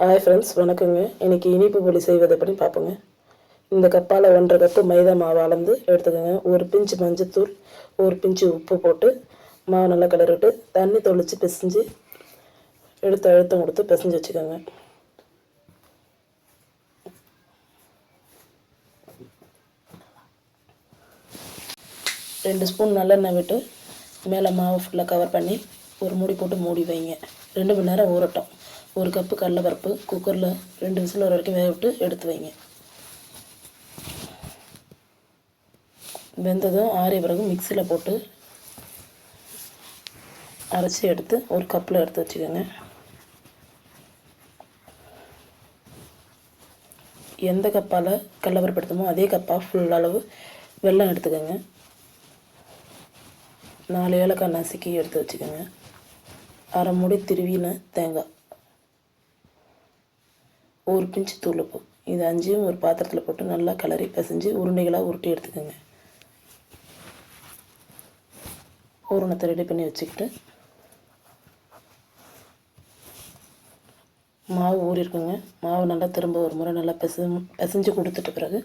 Hi friends வணக்கங்க. இன்றைக்கி இனிப்பு பொடி செய்வது எப்படின்னு பார்ப்போங்க. இந்த கப்பால் ஒன்றரை கப்பு மைதா மாவு அளந்து எடுத்துக்கோங்க. ஒரு பிஞ்சு மஞ்சத்தூள் ஒரு பிஞ்சு உப்பு போட்டு மாவு நல்லா கிளறிட்டு தண்ணி தொளித்து பிசைஞ்சு எடுத்து அழுத்தம் கொடுத்து பிசைஞ்சு வச்சுக்கோங்க. ரெண்டு ஸ்பூன் நல்லெண்ணெய் விட்டு மேலே மாவு ஃபுல்லாக கவர் பண்ணி ஒரு மூடி போட்டு மூடி வைங்க. ரெண்டு மணி நேரம் ஊறட்டும். ஒரு கப்பு கடலைப்பருப்பு குக்கரில் ரெண்டு விசில் வர வரைக்கும் வேக விட்டு எடுத்து வைங்க. வெந்ததும் ஆறிய பிறகு மிக்சியில் போட்டு அரைச்சி எடுத்து ஒரு கப்பில் எடுத்து வச்சுக்கோங்க. எந்த கப்பால் கடலைப்பருப்பு எடுத்தோமோ அதே கப்பாக ஃபுல் அளவு வெல்லம் எடுத்துக்கோங்க. நாலு ஏலக்காய் நசுக்கி எடுத்து வச்சுக்கோங்க. அரை மூடி திருவின தேங்காய். ஒரு பிஞ்சு தூளுப்பு இது அஞ்சையும் ஒரு பாத்திரத்தில் போட்டு நல்லா கிளறி பிசைஞ்சு உருண்டைகளாக உருட்டி எடுத்துக்கோங்க. ஊரணத்தை ரெடி பண்ணி வச்சுக்கிட்டு மாவு ஊறிருக்குங்க மாவு நல்லா திரும்ப ஒரு முறை நல்லா பிசை பிசைஞ்சு கொடுத்துட்ட பிறகு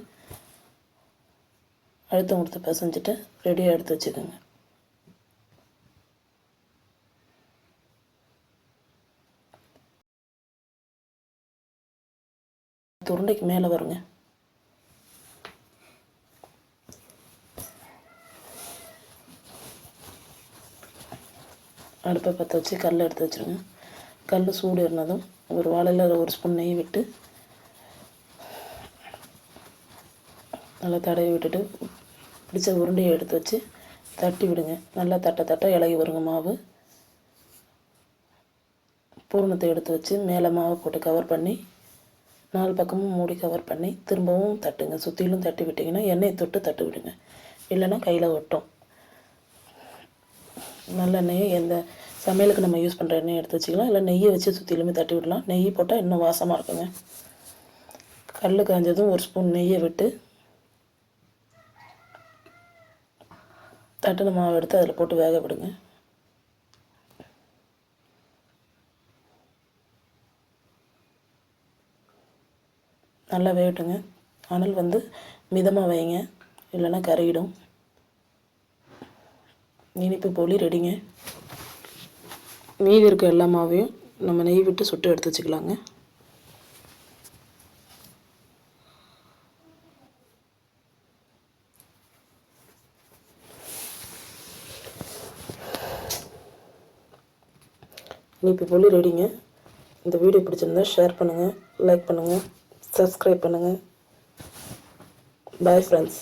அழுத்தம் கொடுத்து பிசைஞ்சிட்டு ரெடியாக எடுத்து வச்சுக்கோங்க. உருண்டைக்கு மேலே வருங்க. அடுப்பை பற்ற வச்சு கல் எடுத்து வச்சுருங்க. கல் சூடு இருந்ததும் ஒரு வாழையில் ஒரு ஸ்பூன் நெய் விட்டு நல்லா தடவி விட்டுட்டு பிடிச்ச உருண்டையை எடுத்து வச்சு தட்டி விடுங்க. நல்லா தட்ட தட்ட இலகி வருங்க மாவு. பூரணத்தை எடுத்து வச்சு மேலே மாவு போட்டு கவர் பண்ணி நாலு பக்கமும் மூடி கவர் பண்ணி திரும்பவும் தட்டுங்க. சுற்றிலும் தட்டி விட்டிங்கன்னா எண்ணெயை தொட்டு தட்டு விடுங்க. இல்லைன்னா கையில் ஒட்டும். நல்லெண்ணெயை எந்த சமையலுக்கு நம்ம யூஸ் பண்ணுற எண்ணெய் எடுத்து வச்சுக்கலாம். இல்லை நெய்யை வச்சு சுற்றிலுமே தட்டி விடலாம். நெய் போட்டால் இன்னும் வாசமாக இருக்குங்க. கல் காஞ்சதும் ஒரு ஸ்பூன் நெய்யை விட்டு தட்டின மாவு எடுத்து அதில் போட்டு வேக விடுங்க. நல்லா வேகட்டுங்க. அனல் வந்து மிதமாக வைங்க. இல்லைன்னா கறியிடும் இனிப்பு போலி ரெடிங்க. மீதி இருக்க எல்லா மாவையும் நம்ம நெய் விட்டு சுட்டு எடுத்து வச்சுக்கலாங்க. இனிப்பு போலி ரெடிங்க. இந்த வீடியோ பிடிச்சிருந்தா ஷேர் பண்ணுங்கள் லைக் பண்ணுங்கள் சப்ஸ்கிரைப் பண்ணுங்கள் பாய் ஃப்ரெண்ட்ஸ்